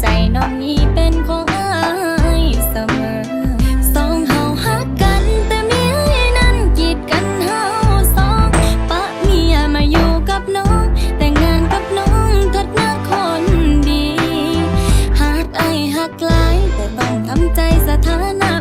ใจน้องนี้เป็นขอเสมอ สองเฮาฮักกันแต่เมียนั้นกีดกันเฮาสองปะเมีมาอยู่กับน้อง แต่งานกับน้องเถิดนะคนดีฮักไอฮักลายแต่ต้องทำใจสถานะ